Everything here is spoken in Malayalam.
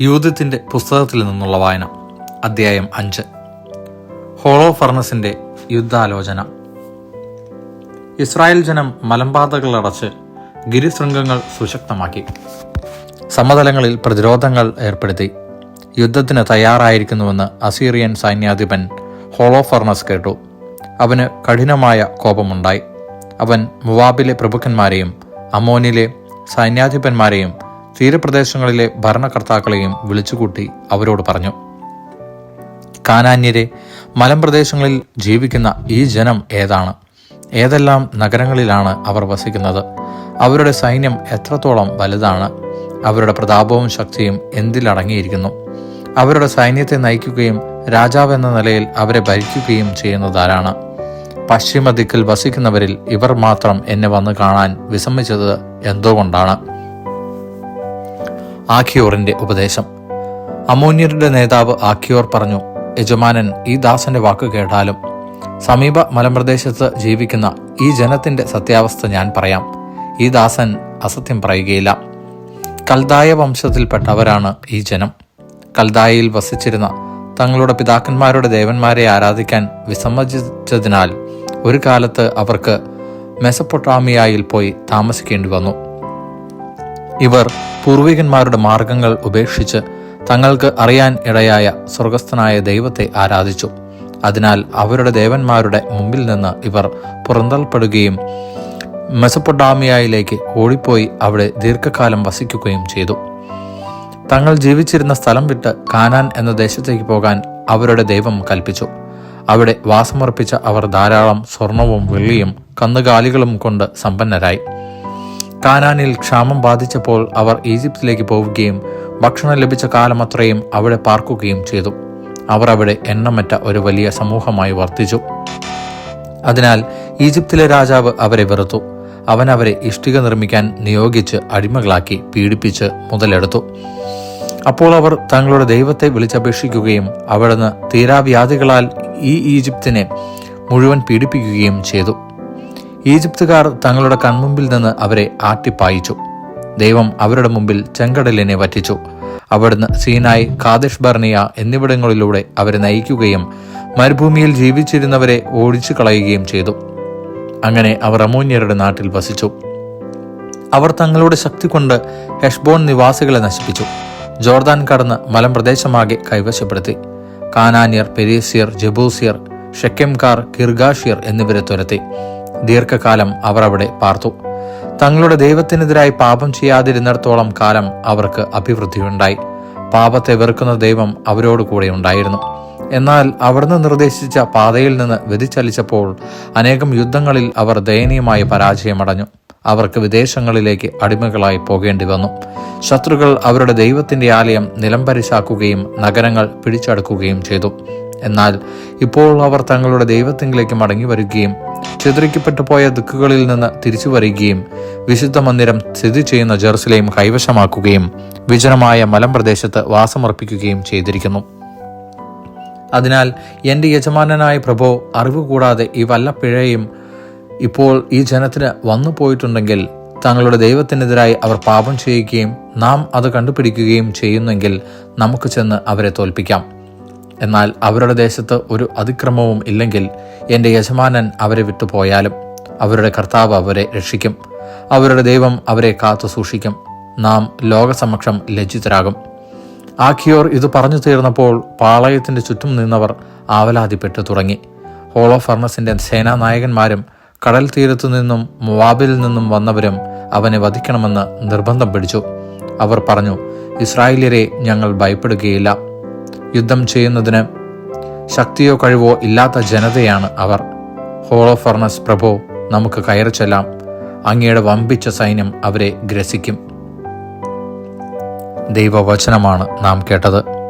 യൂതിത്തിന്റെ പുസ്തകത്തിൽ നിന്നുള്ള വായന അദ്ധ്യായം അഞ്ച്. ഹോളോ ഫർണസിന്റെ യുദ്ധാലോചന. ഇസ്രായേൽ ജനം മലമ്പാതകളടച്ച് ഗിരിശൃംഗങ്ങൾ സുശക്തമാക്കി. സമതലങ്ങളിൽ പ്രതിരോധങ്ങൾ ഏർപ്പെടുത്തി. യുദ്ധത്തിന് തയ്യാറായിരിക്കുന്നുവെന്ന് അസീറിയൻ സൈന്യാധിപൻ ഹോളോ ഫർണസ് കേട്ടു. അവന് കഠിനമായ കോപമുണ്ടായി. അവൻ മുവാബിലെ പ്രഭുക്കന്മാരെയും അമോനിലെ സൈന്യാധിപന്മാരെയും തീരപ്രദേശങ്ങളിലെ ഭരണകർത്താക്കളെയും വിളിച്ചുകൂട്ടി അവരോട് പറഞ്ഞു കാനാന്യരെ മലമ്പ്രദേശങ്ങളിൽ ജീവിക്കുന്ന ഈ ജനം ഏതാണ്? ഏതെല്ലാം നഗരങ്ങളിലാണ് അവർ വസിക്കുന്നത്? അവരുടെ സൈന്യം എത്രത്തോളം വലുതാണ്? അവരുടെ പ്രതാപവും ശക്തിയും എന്തിലടങ്ങിയിരിക്കുന്നു അവരുടെ സൈന്യത്തെ നയിക്കുകയും രാജാവ് എന്ന നിലയിൽ അവരെ ഭരിക്കുകയും ചെയ്യുന്നതാരാണ് പശ്ചിമ ദിക്കിൽ വസിക്കുന്നവരിൽ ഇവർ മാത്രം എന്നെ വന്ന് കാണാൻ വിസമ്മതിച്ചത് എന്തുകൊണ്ടാണ്? ആഖിയോറിന്റെ ഉപദേശം. അമോന്യരുടെ നേതാവ് ആഖിയോർ പറഞ്ഞു യജമാനൻ ഈ ദാസന്റെ വാക്ക് കേട്ടാലും സമീപ മലമ്പ്രദേശത്ത് ജീവിക്കുന്ന ഈ ജനത്തിന്റെ സത്യാവസ്ഥ ഞാൻ പറയാം. ഈ ദാസൻ അസത്യം പറയുകയില്ല. കൽദായ വംശത്തിൽപ്പെട്ടവരാണ് ഈ ജനം. കൽദായയിൽ വസിച്ചിരുന്ന തങ്ങളുടെ പിതാക്കന്മാരുടെ ദേവന്മാരെ ആരാധിക്കാൻ വിസമ്മതിച്ചതിനാൽ ഒരു കാലത്ത് അവർക്ക് മെസപ്പൊട്ടാമിയായിൽ പോയി താമസിക്കേണ്ടി വന്നു. ഇവർ പൂർവികന്മാരുടെ മാർഗങ്ങൾ ഉപേക്ഷിച്ച് തങ്ങൾക്ക് അറിയാൻ ഇടയായ സ്വർഗസ്ഥനായ ദൈവത്തെ ആരാധിച്ചു. അതിനാൽ അവരുടെ ദേവന്മാരുടെ മുമ്പിൽ നിന്ന് ഇവർ പുറന്തള്ളപ്പെടുകയും മെസപ്പൊട്ടാമിയയിലേക്ക് ഓടിപ്പോയി അവിടെ ദീർഘകാലം വസിക്കുകയും ചെയ്തു. തങ്ങൾ ജീവിച്ചിരുന്ന സ്ഥലം വിട്ട് കാനാൻ എന്ന ദേശത്തേക്ക് പോകാൻ അവരുടെ ദൈവം കൽപ്പിച്ചു. അവിടെ വാസമർപ്പിച്ച അവർ ധാരാളം സ്വർണവും വെള്ളിയും കന്നുകാലികളും കൊണ്ട് സമ്പന്നരായി. കാനാനിൽ ക്ഷാമം ബാധിച്ചപ്പോൾ അവർ ഈജിപ്തിലേക്ക് പോവുകയും ഭക്ഷണം ലഭിച്ച കാലം അത്രയും അവിടെ പാർക്കുകയും ചെയ്തു. അവർ അവിടെ എണ്ണമറ്റ ഒരു വലിയ സമൂഹമായി വർദ്ധിച്ചു അതിനാൽ ഈജിപ്തിലെ രാജാവ് അവരെ വെറുത്തു. അവൻ അവരെ ഇഷ്ടിക നിർമ്മിക്കാൻ നിയോഗിച്ച് അടിമകളാക്കി പീഡിപ്പിച്ച് മുതലെടുത്തു. അപ്പോൾ അവർ തങ്ങളുടെ ദൈവത്തെ വിളിച്ചപേക്ഷിക്കുകയും അവിടുന്ന് തീരാവ്യാധികളാൽ ഈ ഈജിപ്തിനെ മുഴുവൻ പീഡിപ്പിക്കുകയും ചെയ്തു. ഈജിപ്തുകാർ തങ്ങളുടെ കൺമുമ്പിൽ നിന്ന് അവരെ ആട്ടിപ്പായിച്ചു. ദൈവം അവരുടെ മുമ്പിൽ ചെങ്കടലിനെ വറ്റിച്ചു. അവിടുന്ന് സീനായ് കാദിഷ് ബർണിയ എന്നിവിടങ്ങളിലൂടെ അവരെ നയിക്കുകയും മരുഭൂമിയിൽ ജീവിച്ചിരുന്നവരെ ഓടിച്ചു കളയുകയും ചെയ്തു. അങ്ങനെ അവർ അമോന്യരുടെ നാട്ടിൽ വസിച്ചു. അവർ തങ്ങളുടെ ശക്തി കൊണ്ട് ഹെഷ്ബോൺ നിവാസികളെ നശിപ്പിച്ചു. ജോർദാൻ കടന്ന് മലമ്പ്രദേശമാകെ കൈവശപ്പെടുത്തി. കാനാനിയർ പെരീസിയർ ജബൂസിയർ ഷെക്കെംകാർ കിർഗാഷിയർ എന്നിവരെ തുരത്തി. ദീർഘകാലം അവർ അവിടെ പാർത്തു. തങ്ങളുടെ ദൈവത്തിനെതിരായി പാപം ചെയ്യാതിരുന്നിടത്തോളം കാലം അവർക്ക് അഭിവൃദ്ധിയുണ്ടായി. പാപത്തെ വെറുക്കുന്ന ദൈവം അവരോട് കൂടെ ഉണ്ടായിരുന്നു. എന്നാൽ അവിടുന്ന് നിർദ്ദേശിച്ച പാതയിൽ നിന്ന് വ്യതിചലിച്ചപ്പോൾ അനേകം യുദ്ധങ്ങളിൽ അവർ ദയനീയമായി പരാജയമടഞ്ഞു. അവർക്ക് വിദേശങ്ങളിലേക്ക് അടിമകളായി പോകേണ്ടി വന്നു. ശത്രുക്കൾ അവരുടെ ദൈവത്തിന്റെ ആലയം നിലംപരിശാക്കുകയും നഗരങ്ങൾ പിടിച്ചടക്കുകയും ചെയ്തു. എന്നാൽ ഇപ്പോൾ അവർ തങ്ങളുടെ ദൈവത്തിങ്കിലേക്ക് മടങ്ങി വരികയും ചിതറിക്കപ്പെട്ടു പോയ ദിക്കുകളിൽ നിന്ന് തിരിച്ചു വരികയും വിശുദ്ധ മന്ദിരം സ്ഥിതി ചെയ്യുന്ന ജെറുസലേം കൈവശമാക്കുകയും വിജനമായ മലമ്പ്രദേശത്ത് വാസമർപ്പിക്കുകയും ചെയ്തിരിക്കുന്നു. അതിനാൽ എന്റെ യജമാനനായ പ്രഭോ അറിവ് കൂടാതെ ഈ വല്ല പിഴയും ഇപ്പോൾ ഈ ജനത്തിന് വന്നു പോയിട്ടുണ്ടെങ്കിൽ തങ്ങളുടെ ദൈവത്തിനെതിരായി അവർ പാപം ചെയ്യുകയും നാം അത് കണ്ടുപിടിക്കുകയും ചെയ്യുന്നെങ്കിൽ നമുക്ക് ചെന്ന് അവരെ തോൽപ്പിക്കാം. എന്നാൽ അവരുടെ ദേശത്ത് ഒരു അതിക്രമവും ഇല്ലെങ്കിൽ എന്റെ യജമാനൻ അവരെ വിട്ടുപോയാലും അവരുടെ കർത്താവ് അവരെ രക്ഷിക്കും. അവരുടെ ദൈവം അവരെ കാത്തു സൂക്ഷിക്കും. നാം ലോകസമക്ഷം ലജ്ജിതരാകും. ആഖിയോർ ഇത് പറഞ്ഞു തീർന്നപ്പോൾ പാളയത്തിന്റെ ചുറ്റും നിന്നവർ ആവലാതിപ്പെട്ടു തുടങ്ങി. ഹോളോ ഫർണസിന്റെ സേനാനായകന്മാരും കടൽ തീരത്തു നിന്നും മുവാബിൽ നിന്നും വന്നവരും അവനെ വധിക്കണമെന്ന് നിർബന്ധം പിടിച്ചു. അവർ പറഞ്ഞു ഇസ്രായേലിയരെ ഞങ്ങൾ ഭയപ്പെടുകയില്ല. യുദ്ധം ചെയ്യുന്നതിന് ശക്തിയോ കഴിവോ ഇല്ലാത്ത ജനതയാണ് അവർ. ഹോളോ ഫർണസ് പ്രഭോ നമുക്ക് കയറി ചെല്ലാം. അങ്ങയുടെ വമ്പിച്ച സൈന്യം അവരെ ഗ്രസിക്കും. ദൈവവചനമാണ് നാം കേട്ടത്.